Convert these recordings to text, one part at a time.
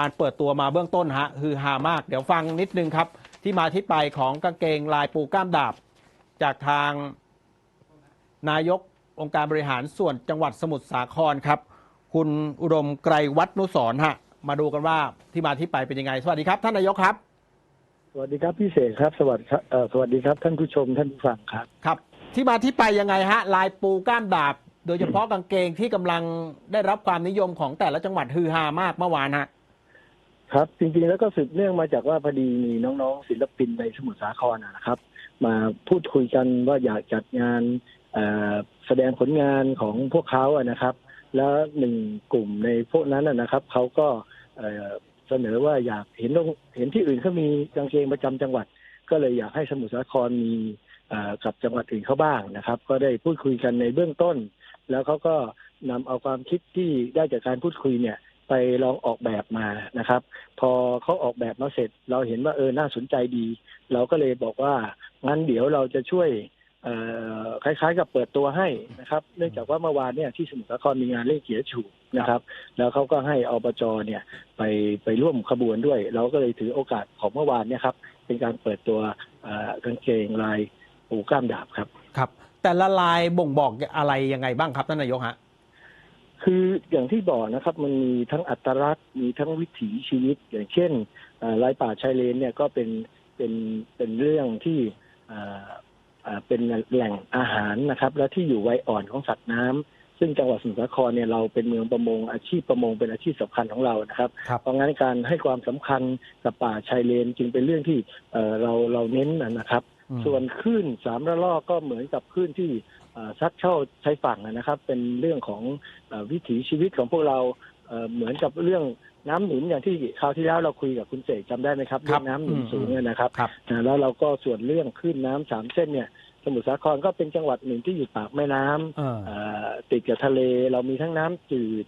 การเปิดตัวมาเบื้องต้นฮะคือฮามาก เดี๋ยวฟังนิดนึงครับ ที่มาที่ไปของกางเกงลายปูก้ามดาบ จากทางนายกองค์การบริหารส่วนจังหวัดสมุทรสาครครับ คุณอุดมไกรวัฒนุสรณ์ฮะมาดูกันว่าที่มาที่ไปเป็นยังไง สวัสดีครับ ท่านนายกครับ สวัสดีครับพี่เสกครับ สวัสดีครับเอ่อสวัสดีครับ ท่านผู้ชมท่านผู้ฟังครับครับ ที่มาที่ไปยังไงฮะ ลายปูก้ามดาบ โดยเฉพาะกางเกงที่กำลังได้รับความนิยมของแต่ละจังหวัดฮือฮามากเมื่อวานฮะ ครับ จริงๆแล้วก็สืบเนื่องมาจากว่าพอดีมีน้องๆ ศิลปินในสมุทรสาครนะนะครับ มาพูดคุยกันว่าอยากจัดงานแสดงผลงานของพวกเขาอะนะครับ แล้วหนึ่งกลุ่มในพวกนั้นนะครับเขาก็เสนอว่าอยากเห็นโรงเห็นที่อื่นเขามีกางเกงประจำจังหวัด ก็เลยอยากให้สมุทรสาครมีกับจังหวัดอื่นเขาบ้างนะครับ ก็ได้พูดคุยกันในเบื้องต้น แล้วเขาก็นำเอาความคิดที่ได้จากการพูดคุยเนี่ย ไปลองออกแบบมานะครับ พอเขาออกแบบมาเสร็จ เราเห็นว่าเออน่าสนใจดี เราก็เลยบอกว่างั้นเดี๋ยวเราจะช่วยคล้ายๆ กับเปิดตัวให้นะครับ เนื่องจากว่าเมื่อวานเนี่ยที่สมุทรสาครมีงานเล่นเกียรฉูนะครับ แล้วเขาก็ให้อบจเนี่ยไปไปร่วมขบวนด้วย เราก็เลยถือโอกาสของเมื่อวานเนี่ยครับเป็นการเปิดตัวกางเกงลายปูกล้ามดาบครับครับ แต่ละลายบ่งบอกอะไรยังไงบ้างครับท่านนายกฮะ คืออย่างที่บอกนะครับมันมีทั้งอัตลักษณ์มีทั้งวิถีชีวิต อย่างเช่นเอ่อลายป่าชายเลนเนี่ยก็เป็นเป็นเป็นเรื่องที่เอ่อเอ่อเป็นแหล่งอาหารนะครับ และที่อยู่ไวอ่อนของสัตว์น้ำซึ่งจังหวัดสมุทรสาครเนี่ยเราเป็นเมืองประมงอาชีพประมงเป็นอาชีพสำคัญของเรานะครับครับเพราะงั้นการให้ความสำคัญกับป่าชายเลนจึงเป็นเรื่องที่เอ่อเราเราเน้นนะครับอืมส่วนคลื่นสามระลอกก็เหมือนกับคลื่นที่เอ่อ ซัดเข้าชายฝั่งนะครับ เป็นเรื่องของเออวิถีชีวิตของพวกเราเอ่อเหมือนกับเรื่องน้ำหนุนอย่างที่คราวที่แล้วเราคุยกับคุณเสกจำได้ไหมครับครัเรื่บองน้ำหนุนอืมสูงเนี่ยนะครับครับอ่าแล้วเราก็ส่วนเรื่องคลื่นน้ำสามเส้นเนี่ยสมุทรสาครก็เป็นจังหวัดหนึ่งที่อยู่ปากแม่น้ำเออเอ่อติดกับทะเล เรามีทั้งน้ำจืด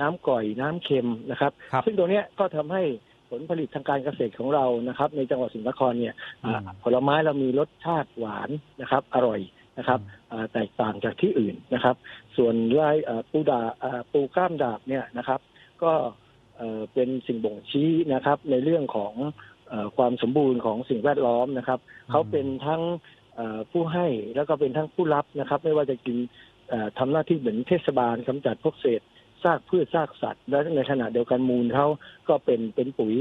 น้ำก่อยน้ำเค็มนะครับครับ ซึ่งตรงเนี้ยก็ทำให้ผลผลิตทางการเกษตรของเรานะครับ ในจังหวัดสมุทรสาครเนี่ยอ่าอืมผลไม้เรามีรสชาติหวานนะครับ อร่อย นะครับอ่าแตกต่างจากที่อื่นนะครับ ส่วนลายอ่าปูดาอ่าปูก้ามดาบเนี่ยนะครับ ก็เอ่อเป็นสิ่งบ่งชี้นะครับ ในเรื่องของเออความสมบูรณ์ของสิ่งแวดล้อมนะครับเขาเป็นทั้งเอ่อผู้ให้แล้วก็เป็นทั้งผู้รับนะครับ ไม่ว่าจะกินเอ่อทำหน้าที่เหมือนเทศบาลกำจัดพวกเศษซากพืชซากสัตว์ และในขณะเดียวกันมูลเขาก็เป็นเป็นปุ๋ย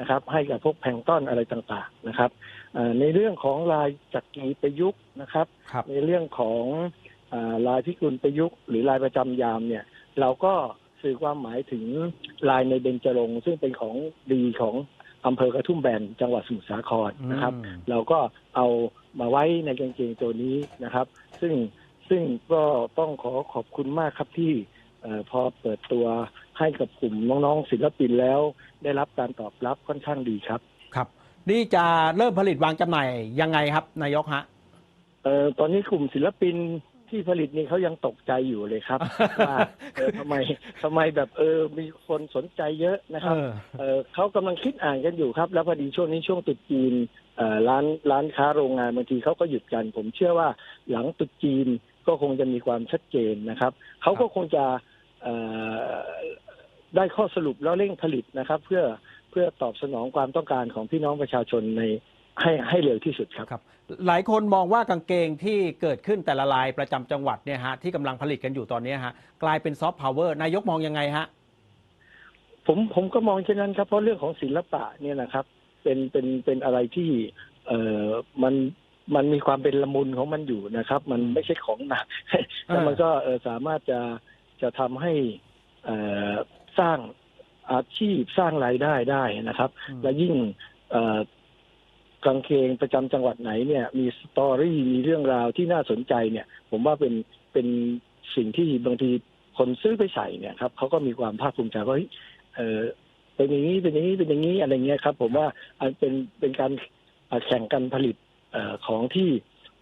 นะครับ ให้กับพวกแพลงก์ต้อนอะไรต่างๆนะครับเอ่อ ในเรื่องของลายจักรีประยุกต์นะครับครับในเรื่องของอาลายพิกุลประยุกต์หรือลายประจำยามเนี่ย เราก็สื่อความหมายถึงลายในเบญจรงค์ซึ่งเป็นของดีของอำเภอกระทุ่มแบนจังหวัดสมุทรสาครนะครับอืมเราก็เอามาไว้ในกางเกงตัวนี้นะครับ ซึ่งซึ่งก็ต้องขอขอบคุณมากครับที่เออพอเปิดตัวให้กับกลุ่มน้องๆศิลปินแล้ว ได้รับการตอบรับค่อนข้างดีครับครับ นี่จะเริ่มผลิตวางจำหน่ายยังไงครับ นายกฮะ เออตอนนี้กลุ่มศิลปินที่ผลิตนี่เขายังตกใจอยู่เลยครับ ว่าเออทำไมทำไมแบบเออมีคนสนใจเยอะนะครับ เออ เออเขากำลังคิดอ่านกันอยู่ครับ แล้วพอดีช่วงนี้ช่วงตรุษจีนเอ่อร้านร้านค้าโรงงานบางทีเขาก็หยุดกัน ผมเชื่อว่าหลังตรุษจีนก็คงจะมีความชัดเจนนะครับ เขาก็คงจะเอ่อได้ข้อสรุปแล้วเร่งผลิตนะครับ เพื่อ เพื่อตอบสนองความต้องการของพี่น้องประชาชนในให้ให้เร็วที่สุดครับครับ หลายคนมองว่ากางเกงที่เกิดขึ้นแต่ละลายประจำจังหวัดเนี่ยฮะที่กำลังผลิตกันอยู่ตอนนี้ฮะกลายเป็นซอฟต์พาวเวอร์นายกมองยังไงฮะผมผมก็มองเช่นนั้นครับ เพราะเรื่องของศิลปะเนี่ยนะครับ เป็นเป็นเป็นอะไรที่เอ่อมันมันมีความเป็นละมุนของมันอยู่นะครับ มันไม่ใช่ของหนักแล้วมันก็เอ่อสามารถจะจะทำให้เอ่อสร้าง อาชีพสร้างรายได้ได้นะครับ อืม และยิ่งเอ่อกางเกงประจำจังหวัดไหนเนี่ย มีสตอรี่มีเรื่องราวที่น่าสนใจเนี่ย ผมว่าเป็นเป็นสิ่งที่บางทีคนซื้อไปใส่เนี่ยครับเขาก็มีความภาคภูมิใจว่าเฮ้ยเออเป็นอย่างนี้เป็นอย่างนี้เป็นอย่างนี้อะไรเงี้ยครับ ผมว่าอันเป็นเป็นการอ่าแข่งกันผลิตเอ่อของที่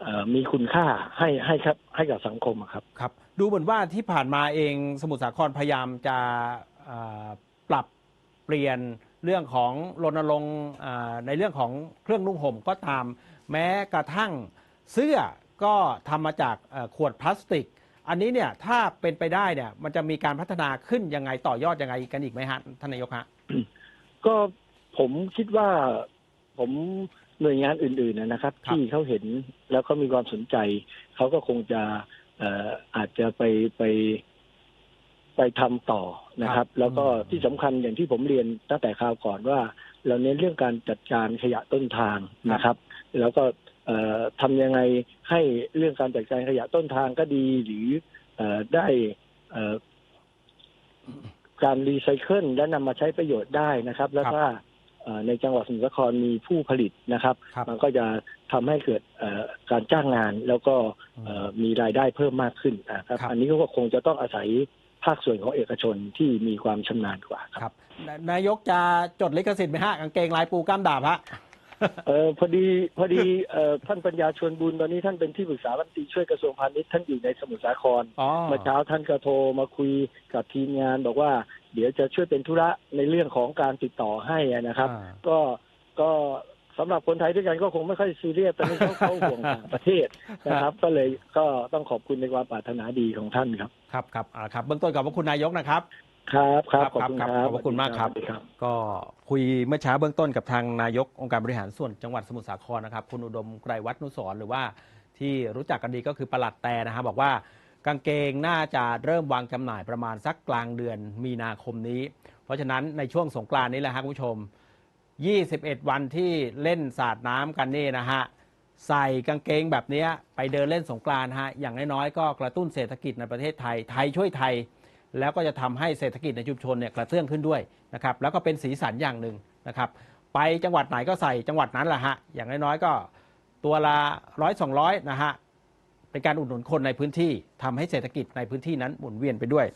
เอ่อมีคุณค่าให้ให้ครับ ให้กับสังคมอะครับ ครับ ดูเหมือนว่าที่ผ่านมาเองสมุทรสาครพยายามจะเอ่อปรับ เปลี่ยนเรื่องของรณรงค์เอ่อในเรื่องของเครื่องนุ่งห่มก็ตาม แม้กระทั่งเสื้อก็ทำมาจากเอ่อขวดพลาสติก อันนี้เนี่ยถ้าเป็นไปได้เนี่ยมันจะมีการพัฒนาขึ้นยังไงต่อยอดยังไงกันอีกไหมฮะท่านนายกฮะก็ผมคิดว่าผมหน่วยงานอื่นๆนะครับครับที่เขาเห็นแล้วเขามีความสนใจ เขาก็คงจะเอ่ออาจจะไปไป ไปทำต่อนะครับ แล้วก็ที่สำคัญอย่างที่ผมเรียนตั้งแต่คราวก่อนว่า เราเน้นเรื่องการจัดการขยะต้นทางนะครับ แล้วก็เอ่อทำยังไงให้เรื่องการจัดการขยะต้นทางก็ดี หรือเอ่อได้เอ่อการรีไซเคิลและนำมาใช้ประโยชน์ได้นะครับ แล้วครับถ้าเอ่อในจังหวัดสมุทรสาครมีผู้ผลิตนะครับครับมันก็จะทำให้เกิดเอ่อการจ้างงานแล้วก็เอ่อมีรายได้เพิ่มมากขึ้นนะครับครับอันนี้ก็คงจะต้องอาศัย ภาคส่วนของเอกชนที่มีความชำนาญกว่าครับครับนนายกจะจดลิขสิทธิ์ไหมฮะกางเกงลายปูกล้ามดาบฮะเออพอดีพอดีเอ่อท่านปัญญาชวนบุญตอนนี้ท่านเป็นที่ปรึกษารัฐมนตรีช่วยกระทรวงพาณิชย์ท่านอยู่ในสมุทรสาครอ๋อเมื่อเช้าท่านก็โทรมาคุยกับทีมงานบอกว่า เดี๋ยวจะช่วยเป็นธุระในเรื่องของการติดต่อให้นะครับอ่าก็ก็ สำหรับคนไทยด้วยกันก็คงไม่ค่อยซีเรียสตอนนี้เขาเขาห่วงต่างประเทศนะครับ ก็เลยก็ต้องขอบคุณในความปรารถนาดีของท่านครับ ครับครับอ่าครับเบื้องต้นขอบพระคุณนายกนะครับครับครับครับขอบคุณครับครับขอบคุณมากครับสวัสดีครับ ก็คุยเมื่อเช้าเบื้องต้นกับทางนายกองค์การบริหารส่วนจังหวัดสมุทรสาครนะครับ คุณอุดมไกรวัฒนุสรณ์หรือว่าที่รู้จักกันดีก็คือประหลัดแต่นะฮะบอกว่ากางเกงน่าจะเริ่มวางจำหน่ายประมาณสักกลางเดือนมีนาคมนี้ เพราะฉะนั้นในช่วงสงกรานต์นี้แหละฮะคุณผู้ชม 21 วันที่เล่นสาดน้ำกันนี่นะฮะ ใส่กางเกงแบบนี้ไปเดินเล่นสงกรานฮะ อย่างน้อยๆ ก็กระตุ้นเศรษฐกิจในประเทศไทย ไทยช่วยไทย แล้วก็จะทำให้เศรษฐกิจในชุมชนเนี่ยกระเตื้องขึ้นด้วยนะครับ แล้วก็เป็นสีสันอย่างหนึ่งนะครับ ไปจังหวัดไหนก็ใส่จังหวัดนั้นแหละฮะ อย่างน้อยๆ ก็ตัวละร้อยสองร้อยนะฮะ เป็นการอุดหนุนคนในพื้นที่ทำให้เศรษฐกิจในพื้นที่นั้นหมุนเวียนไปด้วย